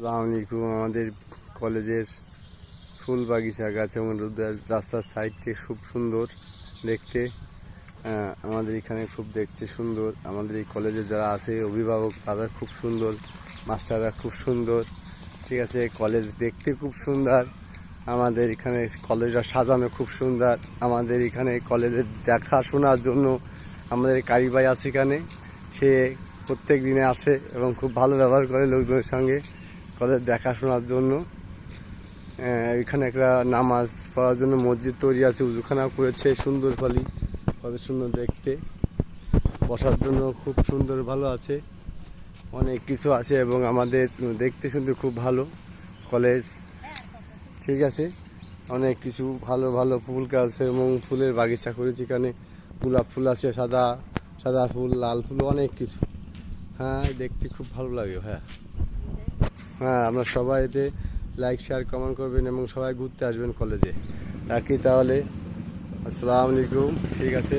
সালাম আলাইকুম। আমাদের কলেজের ফুল বাগিচা গাছ রাস্তার সাইডটি খুব সুন্দর দেখতে। আমাদের এখানে খুব দেখতে সুন্দর। আমাদের এই কলেজে যারা আছে, অভিভাবক, তারা খুব সুন্দর, মাস্টাররা খুব সুন্দর। ঠিক আছে, কলেজ দেখতে খুব সুন্দর। আমাদের এখানে কলেজটা সাজানো খুব সুন্দর। আমাদের এখানে কলেজের দেখাশোনার জন্য আমাদের কারি ভাই আছে এখানে। সে প্রত্যেক দিনে আসে এবং খুব ভালো ব্যবহার করে লোকজনের সঙ্গে। কলেজ দেখাশোনার জন্য। এখানে একটা নামাজ পড়ার জন্য মসজিদ তৈরি আছে, উজুখানা করেছে সুন্দর ফালি কত সুন্দর দেখতে। বসার জন্য খুব সুন্দর, ভালো আছে। অনেক কিছু আছে এবং আমাদের দেখতে শুনতে খুব ভালো, কলেজ, ঠিক আছে। অনেক কিছু ভালো ভালো ফুল গাছ এবং ফুলের বাগিচা করেছি এখানে। গোলাপ ফুল আছে, সাদা সাদা ফুল, লাল ফুল, অনেক কিছু। হ্যাঁ দেখতে খুব ভালো লাগে হ্যাঁ হ্যাঁ আমরা সবাই এতে লাইক শেয়ার কমেন্ট করবেন এবং সবাই ঘুরতে আসবেন কলেজে রাখি তাহলে? আসসালামু আলাইকুম, ঠিক আছে?